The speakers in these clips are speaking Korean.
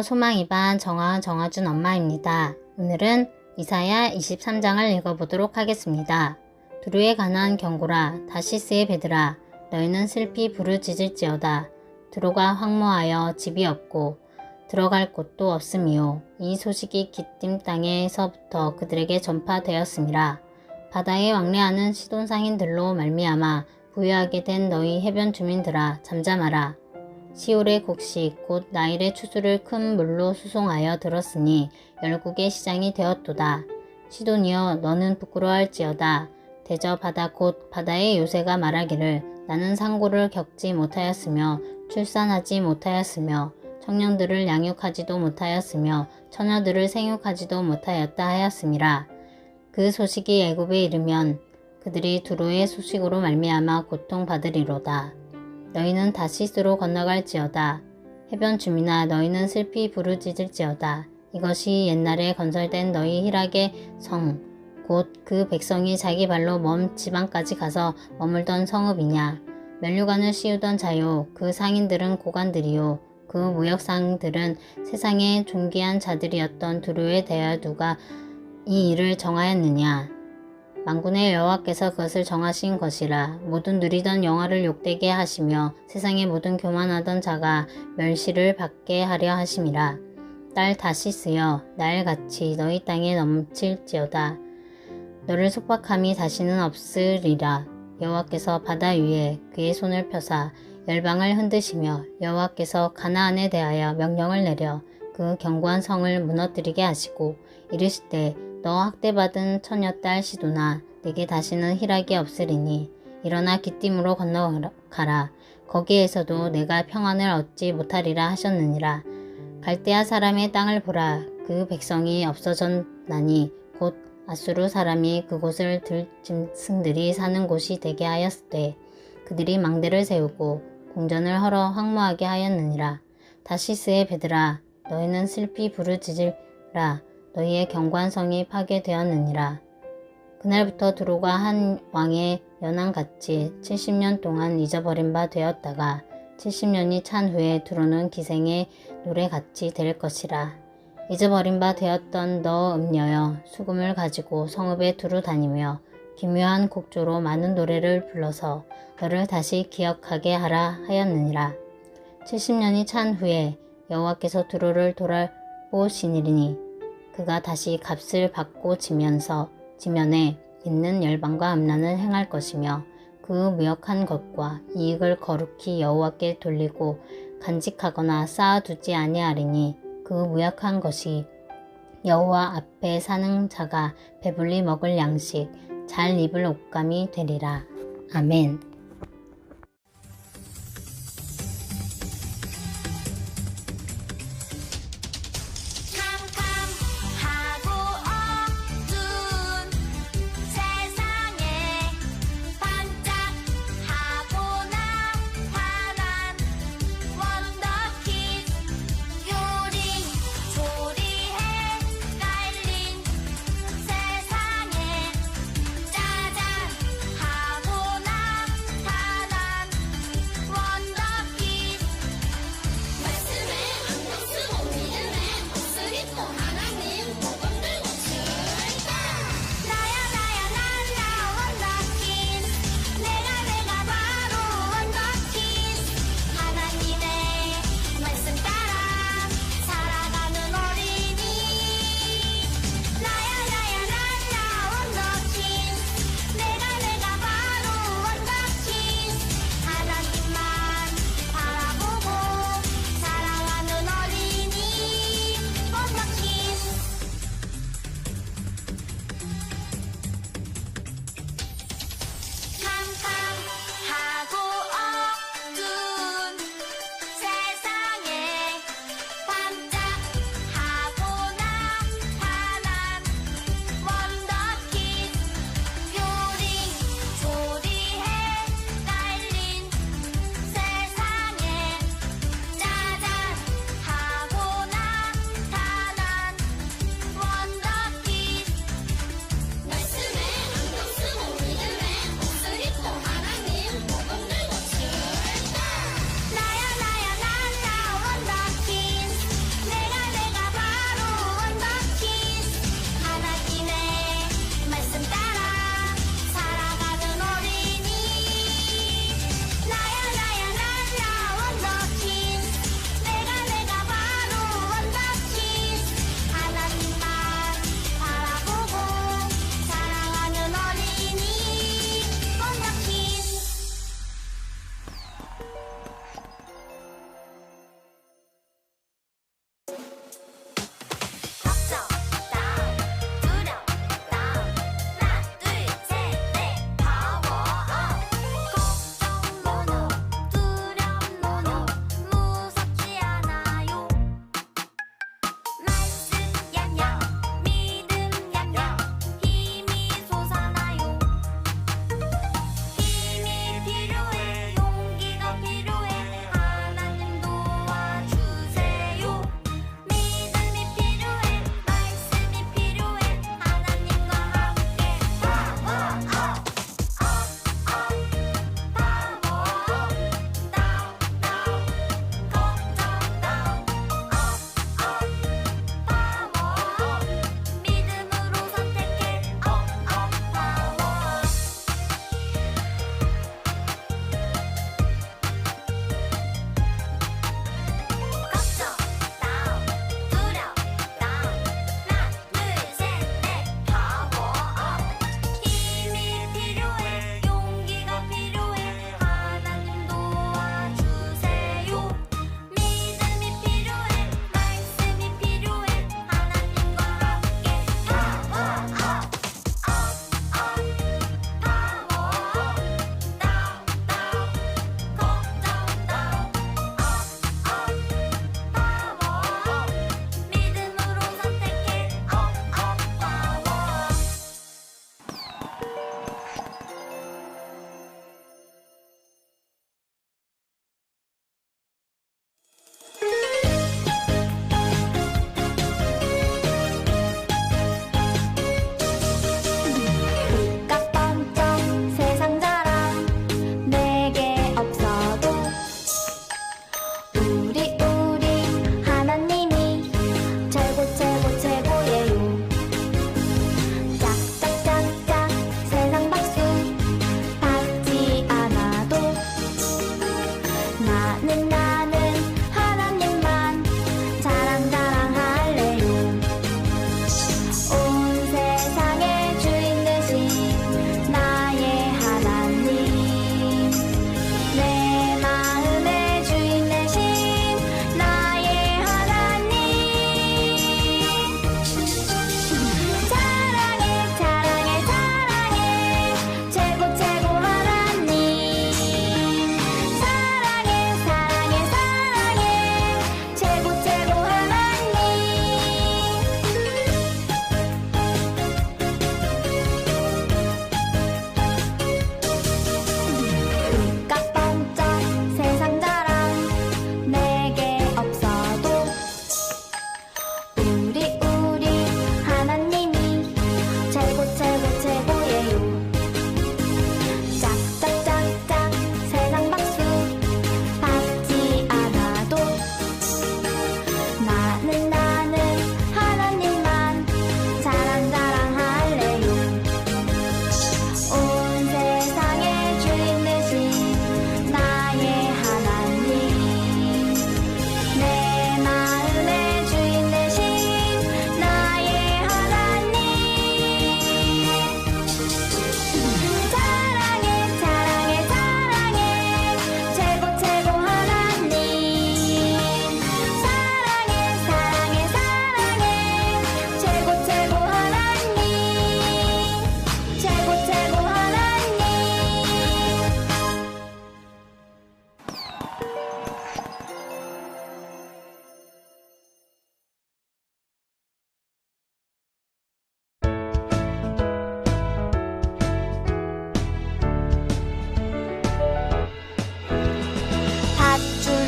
소망이 반 정아 정아준 엄마입니다. 오늘은 이사야 23장을 읽어보도록 하겠습니다. 두루에 관한 경고라 다시스의 베드라 너희는 슬피 부르짖을지어다 두로가 황무하여 집이 없고 들어갈 곳도 없음이요 이 소식이 기띔 땅에서부터 그들에게 전파되었음이라 바다에 왕래하는 시돈 상인들로 말미암아 부유하게 된 너희 해변 주민들아 잠잠하라 시올의 곡식 곧 나일의 추수를 큰 물로 수송하여 들었으니 열국의 시장이 되었도다. 시돈이여 너는 부끄러워할지어다. 대저 바다 곧 바다의 요새가 말하기를 나는 상고를 겪지 못하였으며 출산하지 못하였으며 청년들을 양육하지도 못하였으며 처녀들을 생육하지도 못하였다 하였음이라. 그 소식이 애굽에 이르면 그들이 두로의 소식으로 말미암아 고통받으리로다. 너희는 다시스로 건너갈지어다. 해변 주민아 너희는 슬피 부르짖을지어다. 이것이 옛날에 건설된 너희 희락의 성, 곧 그 백성이 자기 발로 먼 지방까지 가서 머물던 성읍이냐. 면류관을 씌우던 자요, 그 상인들은 고관들이요, 그 무역상들은 세상의 존귀한 자들이었던 두루에 대하여 누가 이 일을 정하였느냐. 만군의 여호와께서 그것을 정하신 것이라. 모든 누리던 영화를 욕되게 하시며 세상의 모든 교만하던 자가 멸시를 받게 하려 하심이라. 딸 다시스여 날같이 너희 땅에 넘칠지어다. 너를 속박함이 다시는 없으리라. 여호와께서 바다 위에 그의 손을 펴사 열방을 흔드시며 여호와께서 가나안에 대하여 명령을 내려 그 견고한 성을 무너뜨리게 하시고 이르시되 너 학대받은 처녀딸 시도나 내게 다시는 희락이 없으리니 일어나 기띔으로 건너가라. 거기에서도 내가 평안을 얻지 못하리라 하셨느니라. 갈대아 사람의 땅을 보라. 그 백성이 없어졌나니 곧 아수르 사람이 그곳을 들짐승들이 사는 곳이 되게 하였으되 그들이 망대를 세우고 공전을 헐어 황무하게 하였느니라. 다시스의 베드라 너희는 슬피 부르짖으라 너희의 경관성이 파괴되었느니라. 그날부터 두로가 한 왕의 연한같이 70년 동안 잊어버린 바 되었다가 70년이 찬 후에 두로는 기생의 노래같이 될 것이라. 잊어버린 바 되었던 너 음녀여 수금을 가지고 성읍에 두루 다니며 기묘한 곡조로 많은 노래를 불러서 너를 다시 기억하게 하라 하였느니라. 70년이 찬 후에 여호와께서 두로를 돌아보시니니 그가 다시 값을 받고 지면서 지면에 있는 열방과 음란을 행할 것이며 그 무역한 것과 이익을 거룩히 여호와께 돌리고 간직하거나 쌓아두지 아니하리니 그 무역한 것이 여호와 앞에 사는 자가 배불리 먹을 양식 잘 입을 옷감이 되리라. 아멘.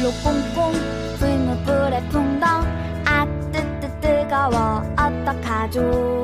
물로 꽁꽁 불무불에 풍덩. 아 뜨뜨 뜨거워. 어떡하죠?